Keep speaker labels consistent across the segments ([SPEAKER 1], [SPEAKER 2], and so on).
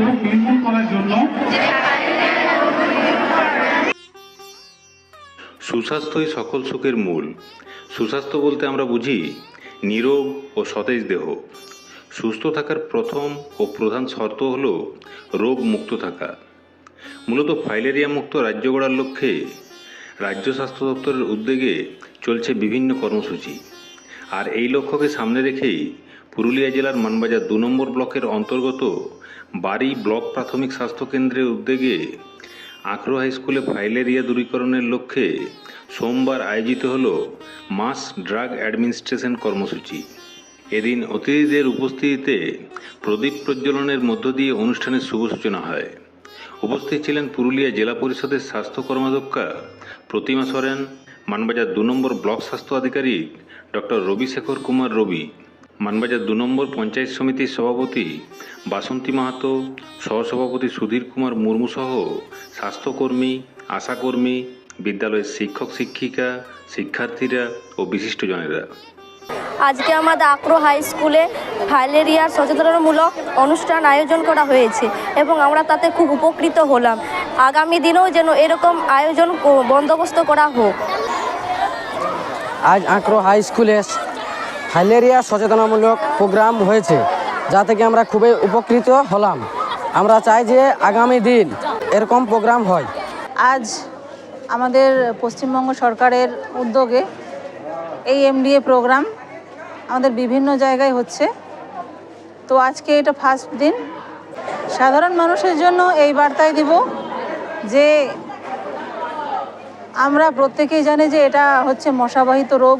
[SPEAKER 1] রোগ নির্মূল করার জন্য
[SPEAKER 2] সুস্বাস্থ্যই সকল সুখের মূল। সুস্বাস্থ্য বলতে আমরা বুঝি, নিরোগ ও সতেজ দেহ। সুস্থ থাকার প্রথম ও প্রধান শর্ত হল রোগ মুক্ত থাকা। মূলত ফাইলেরিয়া মুক্ত রাজ্য গড়ার লক্ষ্যে রাজ্য স্বাস্থ্য দপ্তরের উদ্যোগে চলছে বিভিন্ন কর্মসূচি। আর এই লক্ষ্যকে সামনে রেখেই পুরুলিয়া জেলার মানবাজার দু নম্বর ব্লকের অন্তর্গত বাড়ি ব্লক প্রাথমিক স্বাস্থ্য কেন্দ্রের উদ্যোগে আখরো হাই স্কুলে ফাইলেরিয়া দূরীকরণের লক্ষ্যে সোমবার আয়োজিত হল মাস ড্রাগ অ্যাডমিনিস্ট্রেশন কর্মসূচি। এদিন অতিথিদের উপস্থিতিতে প্রদীপ প্রজ্বলনের মধ্য দিয়ে অনুষ্ঠানের শুভ সূচনা হয়। উপস্থিত ছিলেন পুরুলিয়া জেলা পরিষদের স্বাস্থ্য কর্মাধ্যক্ষা প্রতিমা সরেন, মানবাজার দু নম্বর ব্লক স্বাস্থ্য আধিকারিক ডক্টর রবিশেখর কুমার রবি মানবাজার দু নম্বর পঞ্চায়েত সমিতির সভাপতি বাসন্তী মাহাতো সহসভাপতি সুধীর কুমার মুর্মু সহ স্বাস্থ্যকর্মী আশাকর্মী বিদ্যালয়ের শিক্ষক শিক্ষিকা শিক্ষার্থীরা ও বিশিষ্টজনেরা।
[SPEAKER 3] আজকে আমাদের আক্রো হাই স্কুলে ফাইলেরিয়ার সচেতনমূলক অনুষ্ঠান আয়োজন করা হয়েছে এবং আমরা তাতে খুব উপকৃত হলাম। আগামী দিনেও যেন এরকম আয়োজন বন্দোবস্ত করা হোক।
[SPEAKER 4] আজ আঁকড়ো হাই স্কুলে ফাইলেরিয়া সচেতনামূলক প্রোগ্রাম হয়েছে, যা থেকে আমরা খুবই উপকৃত হলাম। আমরা চাই যে আগামী দিন এরকম প্রোগ্রাম হয়।
[SPEAKER 5] আজ আমাদের পশ্চিমবঙ্গ সরকারের উদ্যোগে এই এমডিএ প্রোগ্রাম আমাদের বিভিন্ন জায়গায় হচ্ছে। তো আজকে এটা ফার্স্ট দিন। সাধারণ মানুষের জন্য এই বার্তাই দিব যে আমরা প্রত্যেকেই জানি যে এটা হচ্ছে মশাবাহিত রোগ।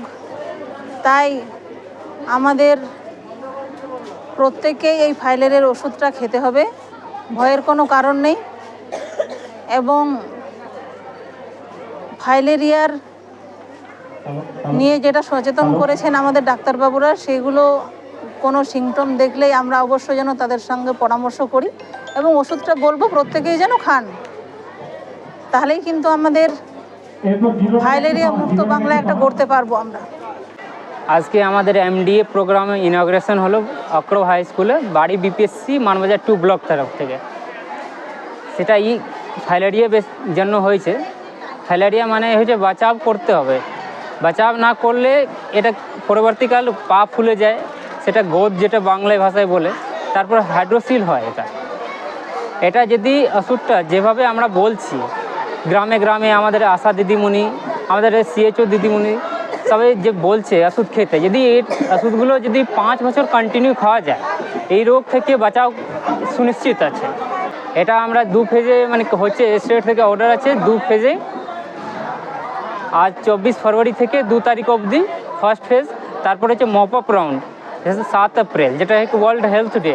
[SPEAKER 5] তাই আমাদের প্রত্যেকেই এই ফাইলেরের ওষুধটা খেতে হবে। ভয়ের কোনো কারণ নেই। এবং ফাইলেরিয়ার নিয়ে যেটা সচেতন করেছেন আমাদের ডাক্তারবাবুরা, সেগুলো কোনো সিমটম দেখলেই আমরা অবশ্যই যেন তাদের সঙ্গে পরামর্শ করি। এবং ওষুধটা বলব, প্রত্যেকেই যেন খান। তাহলেই কিন্তু আমাদের ফাইলেরিয়া মুক্ত বাংলা একটা করতে পারব আমরা।
[SPEAKER 6] আজকে আমাদের এমডিএ প্রোগ্রামে ইনগ্রেশন হলো অক্রো হাই স্কুলে বাড়ি বিপিএসসি মানবাজার টু ব্লক তরফ থেকে। সেটা ই ফাইলেরিয়া বেশ জন্য হয়েছে। ফাইলেরিয়া মানে হচ্ছে বাঁচাও করতে হবে। বাঁচাও না করলে এটা পরবর্তীকাল পা ফুলে যায়। সেটা গোদ যেটা বাংলায় ভাষায় বলে, তারপর হাইড্রোসিল হয় এটা। এটা যদি ওষুধটা যেভাবে আমরা বলছি, গ্রামে গ্রামে আমাদের আশা দিদিমণি, আমাদের সিএচও দিদিমণি সবাই যে বলছে ওষুধ খেতে, যদি এই ওষুধগুলো যদি পাঁচ বছর কন্টিনিউ খাওয়া যায়, এই রোগ থেকে বাঁচাও সুনিশ্চিত আছে। এটা আমরা দু ফেজে মানে হচ্ছে স্টেট থেকে অর্ডার আছে, দু ফেজে আজ চব্বিশ ফেব্রুয়ারি থেকে দু তারিখ অবধি ফার্স্ট ফেজ তারপর হচ্ছে মপ আপ রাউন্ড সাত এপ্রিল, যেটা ওয়ার্ল্ড হেলথ ডে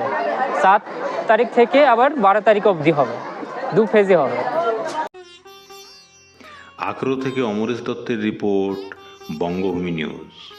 [SPEAKER 6] সাত তারিখ থেকে আবার বারো তারিখ অবধি হবে, দু ফেজে হবে।
[SPEAKER 2] আখরো থেকে অমরেশ দত্তের রিপোর্ট বঙ্গভূমি নিউজ।